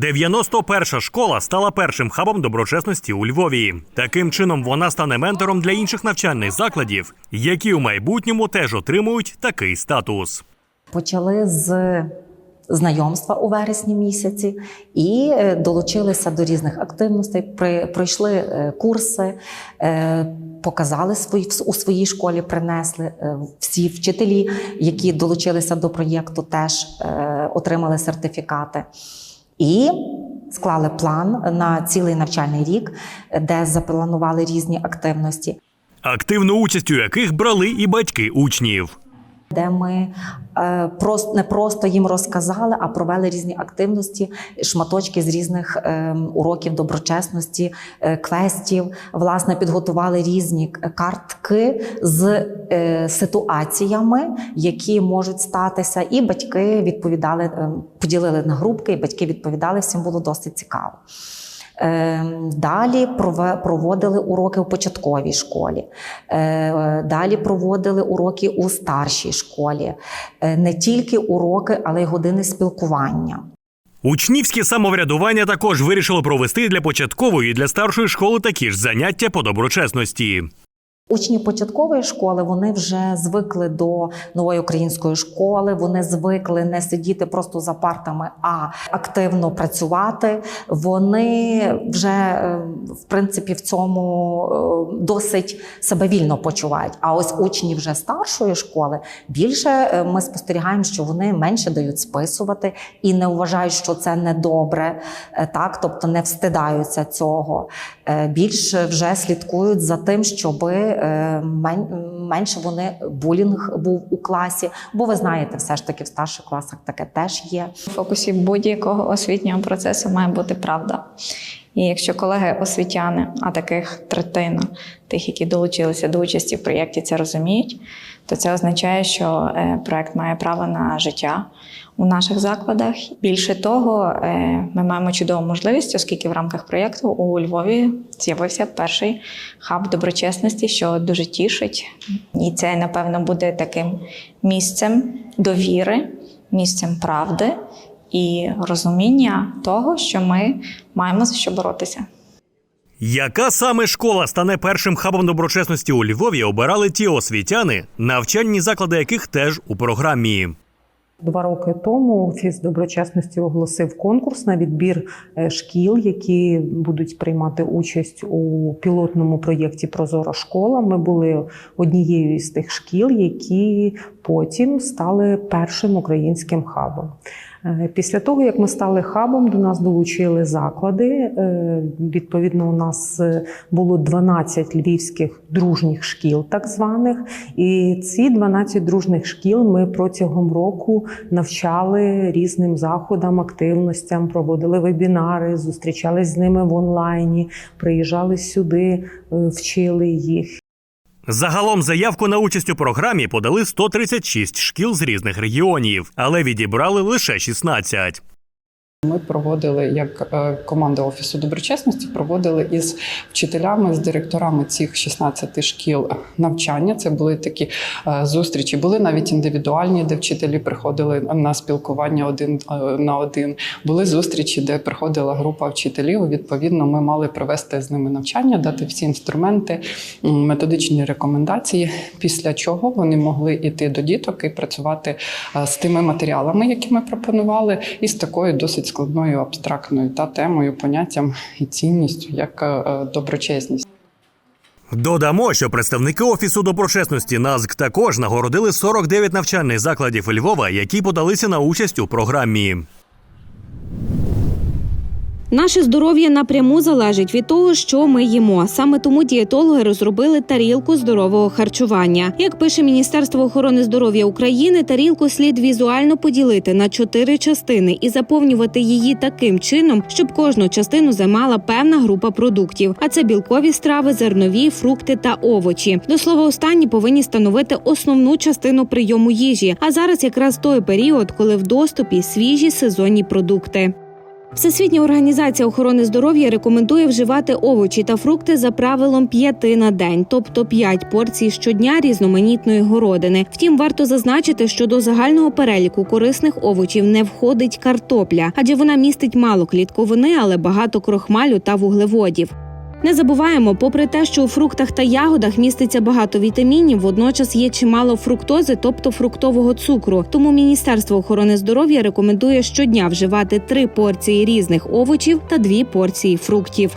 91-ша школа стала першим хабом доброчесності у Львові. Таким чином вона стане ментором для інших навчальних закладів, які у майбутньому теж отримують такий статус. Почали з знайомства у вересні місяці і е, долучилися до різних активностей, пройшли е, курси, е, показали свої у своїй школі, принесли всі вчителі, які долучилися до проєкту, теж отримали сертифікати. І склали план на цілий навчальний рік, де запланували різні активності. Активну участь у яких брали і батьки учнів. Де ми е, просто не просто їм розказали, а провели різні активності, шматочки з різних е, уроків доброчесності, е, квестів. Власне, підготували різні картки з е, ситуаціями, які можуть статися, і батьки відповідали, е, поділили на групки, і батьки відповідали. Всім було досить цікаво. Ем, Далі проводили уроки у початковій школі. Е, Далі проводили уроки у старшій школі. Е, Не тільки уроки, але й години спілкування. Учнівське самоврядування також вирішило провести для початкової і для старшої школи такі ж заняття по доброчесності. Учні початкової школи вони вже звикли до нової української школи. Вони звикли не сидіти просто за партами, а активно працювати. Вони вже е, в принципі в цьому е, досить себе вільно почувають. А ось учні вже старшої школи більше е, ми спостерігаємо, що вони менше дають списувати і не вважають, що це недобре, е, так тобто не встидаються цього. Більше вже слідкують за тим, щоби менше вони булінг був у класі. Бо ви знаєте, все ж таки в старших класах таке теж є. В фокусі будь-якого освітнього процесу має бути правда. І якщо колеги освітяни, а таких третина тих, які долучилися до участі в проєкті, це розуміють, то це означає, що е, проєкт має право на життя у наших закладах. Більше того, е, ми маємо чудову можливість, оскільки в рамках проєкту у Львові з'явився перший хаб доброчесності, що дуже тішить. І це, напевно, буде таким місцем довіри, місцем правди і розуміння того, що ми маємо за що боротися. Яка саме школа стане першим хабом доброчесності у Львові, обирали ті освітяни, навчальні заклади яких теж у програмі. Два роки тому Офіс доброчесності оголосив конкурс на відбір е, шкіл, які будуть приймати участь у пілотному проєкті Прозора школа. Ми були однією із тих шкіл, які потім стали першим українським хабом. Е, Після того, як ми стали хабом, до нас долучили заклади. Е, Відповідно, у нас е, було 12 львівських дружніх шкіл, так званих. І ці 12 дружних шкіл ми протягом року навчали різним заходам, активностям, проводили вебінари, зустрічались з ними в онлайні, приїжджали сюди, вчили їх. Загалом заявку на участь у програмі подали 136 шкіл з різних регіонів, але відібрали лише 16. Ми проводили як е, команда офісу доброчесності, проводили із вчителями, з директорами цих 16 шкіл навчання. Це були такі е, зустрічі. Були навіть індивідуальні, де вчителі приходили на спілкування один е, на один. Були зустрічі, де приходила група вчителів. Відповідно, ми мали провести з ними навчання, дати всі інструменти, методичні рекомендації. Після чого вони могли йти до діток і працювати з тими матеріалами, які ми пропонували, і з такою досить складною абстрактною та темою, поняттям і цінністю, як е, доброчесність. Додамо, що представники офісу доброчесності НАЗК також нагородили 49 навчальних закладів Львова, які подалися на участь у програмі. Наше здоров'я напряму залежить від того, що ми їмо. Саме тому дієтологи розробили тарілку здорового харчування. Як пише Міністерство охорони здоров'я України, тарілку слід візуально поділити на чотири частини і заповнювати її таким чином, щоб кожну частину займала певна група продуктів. А це білкові страви, зернові, фрукти та овочі. До слова, останні повинні становити основну частину прийому їжі. А зараз якраз той період, коли в доступі свіжі сезонні продукти. Всесвітня організація охорони здоров'я рекомендує вживати овочі та фрукти за правилом п'яти на день, тобто 5 порцій щодня різноманітної городини. Втім, варто зазначити, що до загального переліку корисних овочів не входить картопля, адже вона містить мало клітковини, але багато крохмалю та вуглеводів. Не забуваємо, попри те, що у фруктах та ягодах міститься багато вітамінів, водночас є чимало фруктози, тобто фруктового цукру. Тому Міністерство охорони здоров'я рекомендує щодня вживати три порції різних овочів та дві порції фруктів.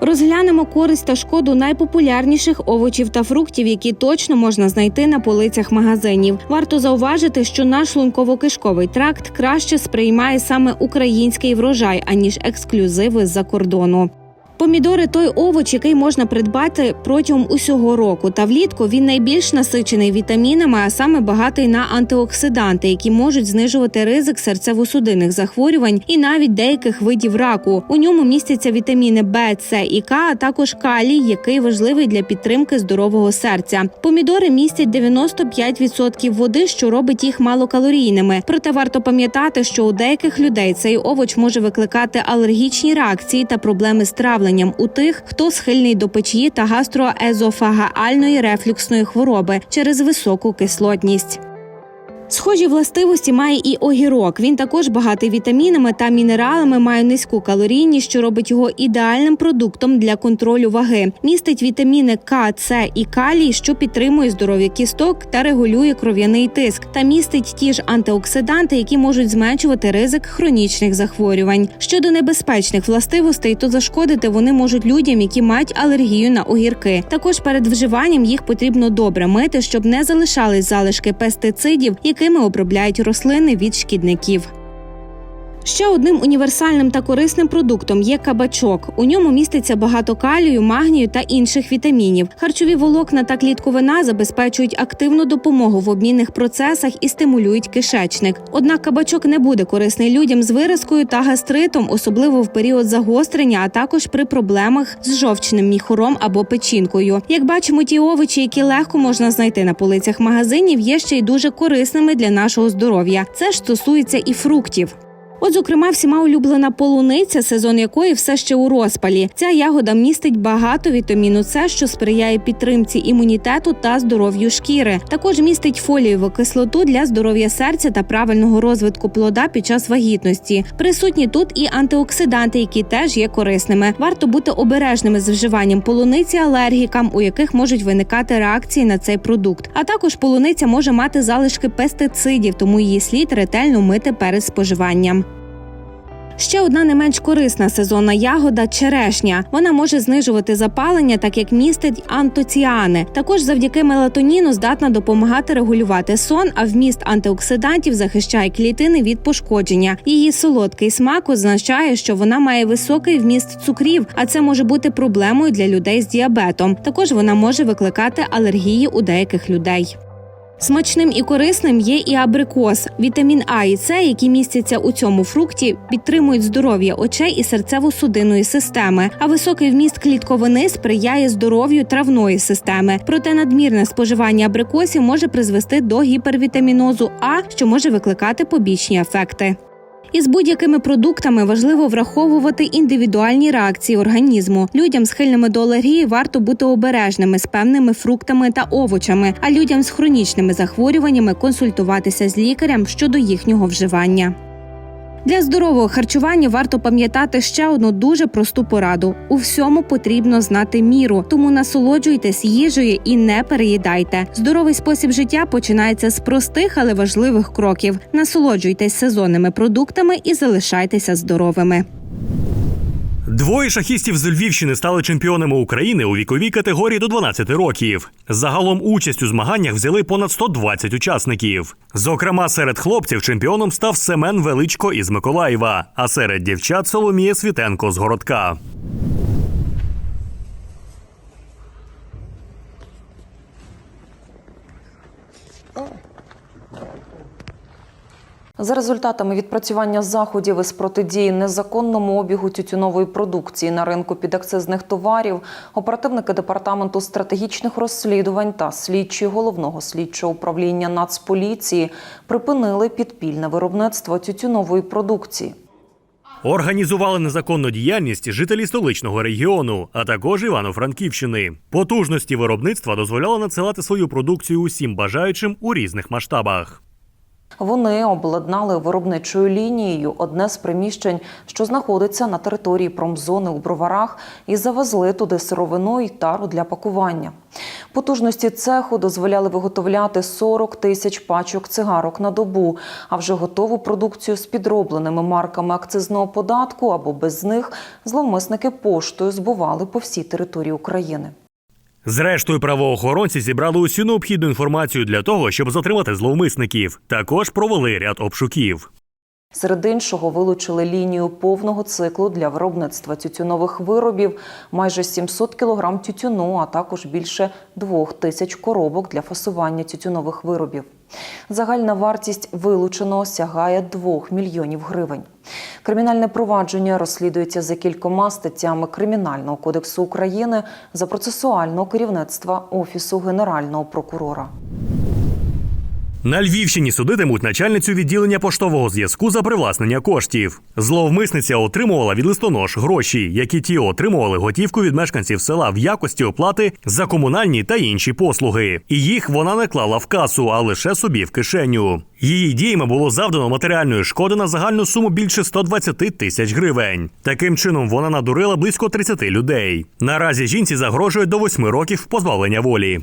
Розглянемо користь та шкоду найпопулярніших овочів та фруктів, які точно можна знайти на полицях магазинів. Варто зауважити, що наш шлунково-кишковий тракт краще сприймає саме український врожай аніж ексклюзиви з-за кордону. Помідори той овоч, який можна придбати протягом усього року. Та влітку він найбільш насичений вітамінами, а саме багатий на антиоксиданти, які можуть знижувати ризик серцево-судинних захворювань і навіть деяких видів раку. У ньому містяться вітаміни Б, С і К, а також калій, який важливий для підтримки здорового серця. Помідори містять 95% води, що робить їх малокалорійними. Проте варто пам'ятати, що у деяких людей цей овоч може викликати алергічні реакції та проблеми з травленням у тих, хто схильний до печії та гастроезофагеальної рефлюксної хвороби через високу кислотність. Схожі властивості має і огірок. Він також багатий вітамінами та мінералами, має низьку калорійність, що робить його ідеальним продуктом для контролю ваги. Містить вітаміни К, С і калій, що підтримує здоров'я кісток та регулює кров'яний тиск. Та містить ті ж антиоксиданти, які можуть зменшувати ризик хронічних захворювань. Щодо небезпечних властивостей, то зашкодити вони можуть людям, які мають алергію на огірки. Також перед вживанням їх потрібно добре мити, щоб не залишались залишки пестицидів, якими обробляють рослини від шкідників. Ще одним універсальним та корисним продуктом є кабачок. У ньому міститься багато калію, магнію та інших вітамінів. Харчові волокна та клітковина забезпечують активну допомогу в обмінних процесах і стимулюють кишечник. Однак кабачок не буде корисний людям з виразкою та гастритом, особливо в період загострення, а також при проблемах з жовчним міхуром або печінкою. Як бачимо, ті овочі, які легко можна знайти на полицях магазинів, є ще й дуже корисними для нашого здоров'я. Це ж стосується і фруктів. От, зокрема, всіма улюблена полуниця, сезон якої все ще у розпалі. Ця ягода містить багато вітаміну С, що сприяє підтримці імунітету та здоров'ю шкіри. Також містить фолієву кислоту для здоров'я серця та правильного розвитку плода під час вагітності. Присутні тут і антиоксиданти, які теж є корисними. Варто бути обережними з вживанням полуниці алергікам, у яких можуть виникати реакції на цей продукт. А також полуниця може мати залишки пестицидів, тому її слід ретельно мити перед споживанням. Ще одна не менш корисна сезонна ягода черешня. Вона може знижувати запалення, так як містить антоціани. Також завдяки мелатоніну здатна допомагати регулювати сон, а вміст антиоксидантів захищає клітини від пошкодження. Її солодкий смак означає, що вона має високий вміст цукрів, а це може бути проблемою для людей з діабетом. Також вона може викликати алергії у деяких людей. Смачним і корисним є і абрикос. Вітамін А і С, які містяться у цьому фрукті, підтримують здоров'я очей і серцево-судинної системи. А високий вміст клітковини сприяє здоров'ю травної системи. Проте надмірне споживання абрикосів може призвести до гіпервітамінозу А, що може викликати побічні ефекти. Із будь-якими продуктами важливо враховувати індивідуальні реакції організму. Людям, схильними до алергії, варто бути обережними з певними фруктами та овочами, а людям з хронічними захворюваннями консультуватися з лікарем щодо їхнього вживання. Для здорового харчування варто пам'ятати ще одну дуже просту пораду: у всьому потрібно знати міру, тому насолоджуйтесь їжею і не переїдайте. Здоровий спосіб життя починається з простих, але важливих кроків. Насолоджуйтесь сезонними продуктами і залишайтеся здоровими. Двоє шахістів з Львівщини стали чемпіонами України у віковій категорії до 12 років. Загалом участь у змаганнях взяли понад 120 учасників. Зокрема, серед хлопців чемпіоном став Семен Величко із Миколаєва, а серед дівчат Соломія Світенко з Городка. За результатами відпрацювання заходів із протидії незаконному обігу тютюнової продукції на ринку підакцизних товарів, оперативники департаменту стратегічних розслідувань та слідчі головного слідчого управління Нацполіції припинили підпільне виробництво тютюнової продукції. Організували незаконну діяльність жителі столичного регіону, а також Івано-Франківщини. Потужності виробництва дозволяли надсилати свою продукцію усім бажаючим у різних масштабах. Вони обладнали виробничою лінією одне з приміщень, що знаходиться на території промзони у броварах, і завезли туди сировину і тару для пакування. Потужності цеху дозволяли виготовляти 40 тисяч пачок цигарок на добу, а вже готову продукцію з підробленими марками акцизного податку або без них зловмисники поштою збували по всій території України. Зрештою, правоохоронці зібрали усю необхідну інформацію для того, щоб затримати зловмисників. Також провели ряд обшуків. Серед іншого вилучили лінію повного циклу для виробництва тютюнових виробів, майже 700 кг тютюну, а також більше 2 тисяч коробок для фасування тютюнових виробів. Загальна вартість вилученого сягає 2 мільйонів гривень. Кримінальне провадження розслідується за кількома статтями Кримінального кодексу України за процесуального керівництва Офісу Генерального прокурора. На Львівщині судитимуть начальницю відділення поштового зв'язку за привласнення коштів. Зловмисниця отримувала від листонож гроші, які ті отримували готівку від мешканців села в якості оплати за комунальні та інші послуги. І їх вона не клала в касу, а лише собі в кишеню. Її діями було завдано матеріальної шкоди на загальну суму більше 120 тисяч гривень. Таким чином вона надурила близько 30 людей. Наразі жінці загрожує до 8 років позбавлення волі.